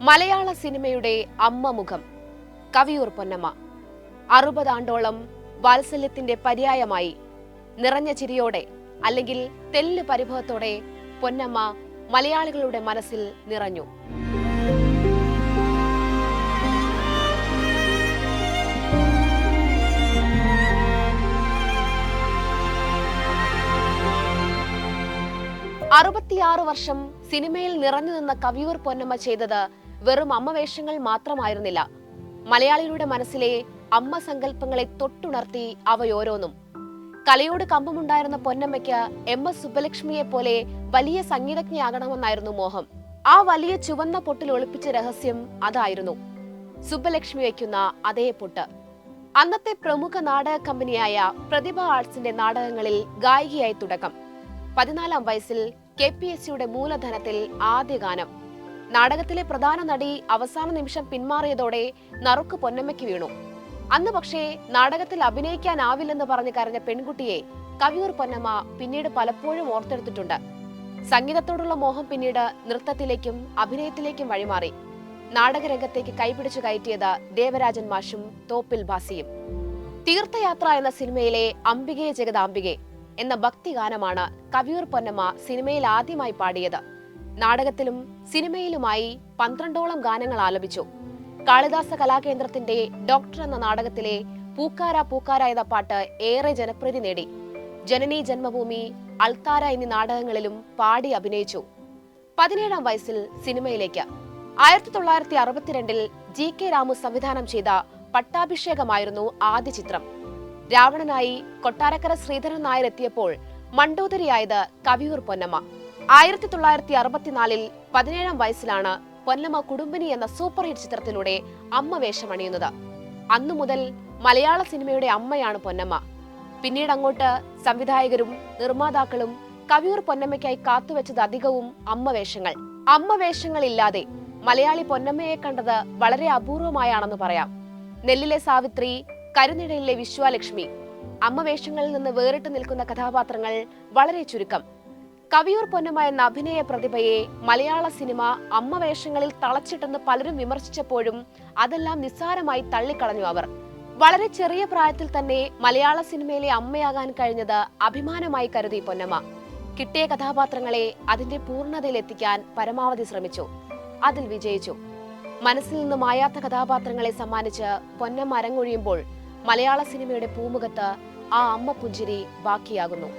മലയാള സിനിമയുടെ അമ്മ മുഖം കവിയൂർ പൊന്നമ്മ. അറുപതാണ്ടോളം വാത്സല്യത്തിന്റെ പര്യായമായി നിറഞ്ഞ ചിരിയോടെ അല്ലെങ്കിൽ തെല്ല് പരിഭവത്തോടെ പൊന്നമ്മ മലയാളികളുടെ മനസ്സിൽ നിറഞ്ഞു. അറുപത്തിയാറ് വർഷം സിനിമയിൽ നിറഞ്ഞു നിന്ന കവിയൂർ പൊന്നമ്മ ചെയ്തത് വെറും അമ്മവേഷങ്ങൾ മാത്രമായിരുന്നില്ല. മലയാളികളുടെ മനസ്സിലെ അമ്മ സങ്കല്പങ്ങളെ തൊട്ടുണർത്തി അവയോരോന്നും കലയോട് കമ്പമുണ്ടായിരുന്ന പൊന്നമ്മയ്ക്ക് എം എസ് സുബ്ബലക്ഷ്മിയെ പോലെ വലിയ സംഗീതജ്ഞയാകണമെന്നായിരുന്നു മോഹം. ആ വലിയ ചുവന്ന പൊട്ടിൽ ഒളിപ്പിച്ച രഹസ്യം അതായിരുന്നു. സുബ്ബലക്ഷ്മി വയ്ക്കുന്ന അതേ പൊട്ട്. അന്നത്തെ പ്രമുഖ നാടക കമ്പനിയായ പ്രതിഭ ആർട്സിന്റെ നാടകങ്ങളിൽ ഗായികയായി തുടക്കം. പതിനാലാം വയസ്സിൽ കെ പി എസ് സിയുടെ മൂലധനത്തിൽ ആദ്യ ഗാനം നാടകത്തിലെ പ്രധാന നടി അവസാന നിമിഷം പിന്മാറിയതോടെ നറുക്ക് പൊന്നമ്മയ്ക്ക് വീണു. അന്ന് പക്ഷേ നാടകത്തിൽ അഭിനയിക്കാനാവില്ലെന്ന് പറഞ്ഞ് കരഞ്ഞ പെൺകുട്ടിയെ കവിയൂർ പൊന്നമ്മ പിന്നീട് പലപ്പോഴും ഓർത്തെടുത്തിട്ടുണ്ട്. സംഗീതത്തോടുള്ള മോഹം പിന്നീട് നൃത്തത്തിലേക്കും അഭിനയത്തിലേക്കും വഴിമാറി. നാടകരംഗത്തേക്ക് കൈപിടിച്ചു കയറ്റിയത് ദേവരാജൻ മാഷും തോപ്പിൽ ബാസിയും. തീർത്ഥയാത്ര എന്ന സിനിമയിലെ അംബികയെ ജഗദാംബികെ എന്ന ഭക്തിഗാനമാണ് കവിയൂർ പൊന്നമ്മ സിനിമയിൽ ആദ്യമായി പാടിയത്. നാടകത്തിലും സിനിമയിലുമായി പന്ത്രണ്ടോളം ഗാനങ്ങൾ ആലപിച്ചു. കാളിദാസ കലാകേന്ദ്രത്തിന്റെ ഡോക്ടർ എന്ന നാടകത്തിലെ പൂക്കാര പൂക്കാര എന്ന പാട്ട് ഏറെ ജനപ്രീതി നേടി. ജനനി ജന്മഭൂമി അൾത്താര എന്നീ നാടകങ്ങളിലും പാടി അഭിനയിച്ചു. പതിനേഴാം വയസ്സിൽ സിനിമയിലേക്ക്. ആയിരത്തി തൊള്ളായിരത്തി അറുപത്തിരണ്ടിൽ ജി കെ രാമു സംവിധാനം ചെയ്ത പട്ടാഭിഷേകമായിരുന്നു ആദ്യ ചിത്രം. രാവണനായി കൊട്ടാരക്കര ശ്രീധരൻ നായർ എത്തിയപ്പോൾ മണ്ടോദരിയായത് കവിയൂർ പൊന്നമ്മ. ആയിരത്തി തൊള്ളായിരത്തി അറുപത്തിനാലിൽ പതിനേഴാം വയസ്സിലാണ് പൊന്നമ്മ കുടുംബിനി എന്ന സൂപ്പർ ഹിറ്റ് ചിത്രത്തിലൂടെ അമ്മ വേഷമണിയുന്നത്. അന്നു മുതൽ മലയാള സിനിമയുടെ അമ്മയാണ് പൊന്നമ്മ. പിന്നീട് അങ്ങോട്ട് സംവിധായകരും നിർമ്മാതാക്കളും കവിയൂർ പൊന്നമ്മയ്ക്കായി കാത്തുവെച്ചത് അധികവും അമ്മ വേഷങ്ങൾ. അമ്മ വേഷങ്ങളില്ലാതെ മലയാളി പൊന്നമ്മയെ കണ്ടത് വളരെ അപൂർവമായാണെന്ന് പറയാം. നെല്ലിലെ സാവിത്രി കരുനിഴയിലെ വിശ്വാലക്ഷ്മി. അമ്മ വേഷങ്ങളിൽ നിന്ന് വേറിട്ട് നിൽക്കുന്ന കഥാപാത്രങ്ങൾ വളരെ ചുരുക്കം. കവിയൂർ പൊന്നമ്മ എന്ന അഭിനയ പ്രതിഭയെ മലയാള സിനിമ അമ്മ വേഷങ്ങളിൽ തളച്ചിട്ടെന്ന് പലരും വിമർശിച്ചപ്പോഴും അതെല്ലാം നിസ്സാരമായി തള്ളിക്കളഞ്ഞു അവർ. വളരെ ചെറിയ പ്രായത്തിൽ തന്നെ മലയാള സിനിമയിലെ അമ്മയാകാൻ കഴിഞ്ഞത് അഭിമാനമായി കരുതി പൊന്നമ്മ. കിട്ടിയ കഥാപാത്രങ്ങളെ അതിന്റെ പൂർണതയിലെത്തിക്കാൻ പരമാവധി ശ്രമിച്ചു. അതിൽ വിജയിച്ചു. മനസ്സിൽ നിന്ന് മായാത്ത കഥാപാത്രങ്ങളെ സമ്മാനിച്ച് പൊന്നമ്മ അരങ്ങൊഴിയുമ്പോൾ മലയാള സിനിമയുടെ പൂമുഖത്ത് ആ അമ്മ പുഞ്ചിരി ബാക്കിയാകുന്നു.